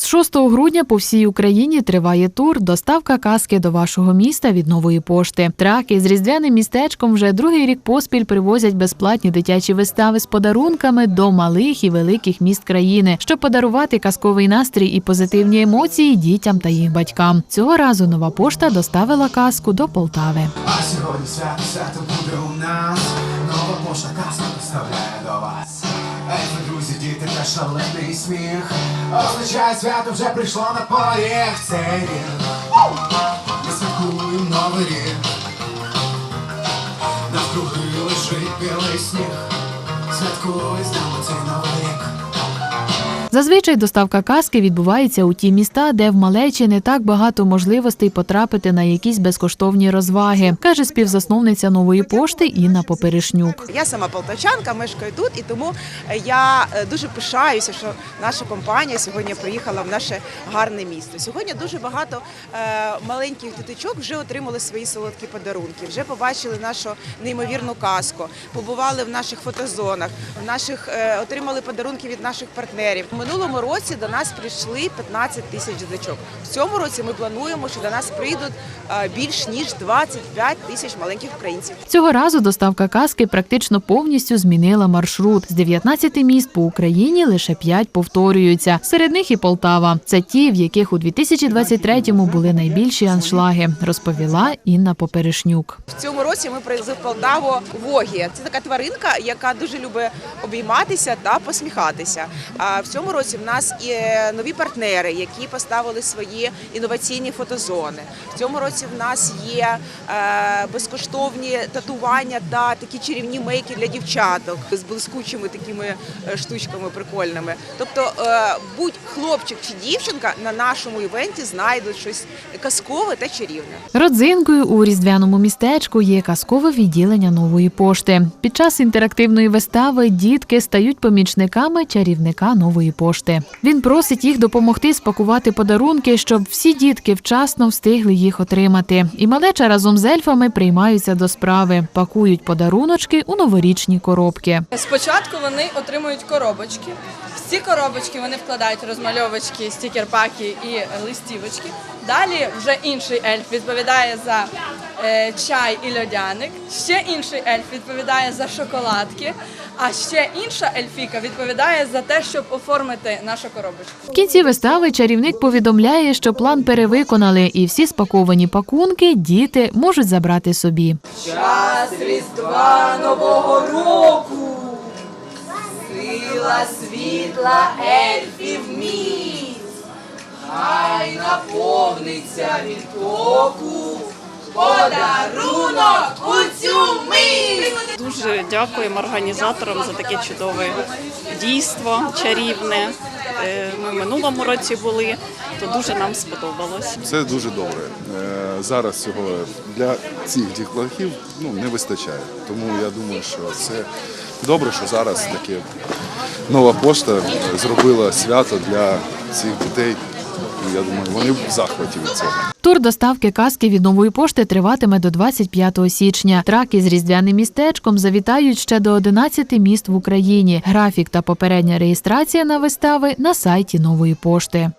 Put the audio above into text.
З 6 грудня по всій Україні триває тур Доставка казки до вашого міста від нової пошти. Траки з різдвяним містечком вже другий рік поспіль привозять безплатні дитячі вистави з подарунками до малих і великих міст країни, щоб подарувати казковий настрій і позитивні емоції дітям та їх батькам. Цього разу нова пошта доставила казку до Полтави. А сьогодні свято, свято буде у нас. Нова пошта казка доставляє до вас. Ельфи, друзі, діти та шалений сміх. Означає свято вже прийшло на поріг. Цей рік. Ми святкуємо новий рік. Навкруги лежить білий сніг. Святкуй з нами цей новий рік. Зазвичай доставка казки відбувається у ті міста, де в малечі не так багато можливостей потрапити на якісь безкоштовні розваги, каже співзасновниця нової пошти Інна Поперешнюк. Я сама полтавчанка, мешкаю тут, і тому я е, дуже пишаюся, що наша компанія сьогодні приїхала в наше гарне місто. Сьогодні дуже багато е, маленьких діточок вже отримали свої солодкі подарунки, вже побачили нашу неймовірну казку, побували в наших фотозонах, в наших е, отримали подарунки від наших партнерів. Минулому році до нас прийшли 15 тисяч діточок. В цьому році ми плануємо, що до нас прийдуть е, більш ніж 25 тисяч маленьких українців. Цього разу доставка казки практично повністю змінила маршрут. З 19 міст по Україні лише 5 повторюються. Серед них і Полтава. Це ті, в яких у 2023-му були найбільші аншлаги, розповіла Інна Поперешнюк. В цьому році ми привезли в Полтаву Вогі. Це така тваринка, яка дуже любить обійматися та посміхатися. А в цьому році в нас є нові партнери, які поставили свої інноваційні фотозони. В цьому році в нас є е, безкоштовні татування та такі чарівні мейки для дівчаток з блискучими такими е, штучками прикольними. Тобто, е, будь хлопчик чи дівчинка на нашому івенті знайдуть щось казкове та чарівне. Родзинкою у різдвяному містечку є казкове відділення нової пошти. Під час інтерактивної вистави дітки стають помічниками чарівника нової. Він просить їх допомогти спакувати подарунки, щоб всі дітки вчасно встигли їх отримати. І малеча разом з ельфами приймаються до справи, пакують подаруночки у новорічні коробки. Спочатку вони отримують коробочки. В ці коробочки вони вкладають розмальовочки, стікер-паки і листівочки. Далі вже інший ельф відповідає за е, чай і льодяник. Ще інший ельф відповідає за шоколадки. А ще інша ельфіка відповідає за те, щоб оформити нашу коробочку. В кінці вистави чарівник повідомляє, що план перевиконали, і всі спаковані пакунки діти можуть забрати собі. Час Різдва Нового року. Сила світла ельфів міць. Хай наповниться відтоку. Подарунок у цю мить. Дуже дякуємо організаторам за таке чудове дійство, чарівне. Е, Ми в минулому році були, то дуже нам сподобалось. Це дуже добре. Е, Зараз цього для цих дітлахів ну, не вистачає. Тому я думаю, що це добре, що зараз таке нова пошта зробила свято для цих дітей. Я думаю, вони в захваті від цього. Тур доставки казки від нової пошти триватиме до 25 січня. Траки з різдвяним містечком завітають ще до 11 міст в Україні. Графік та попередня реєстрація на вистави на сайті нової пошти.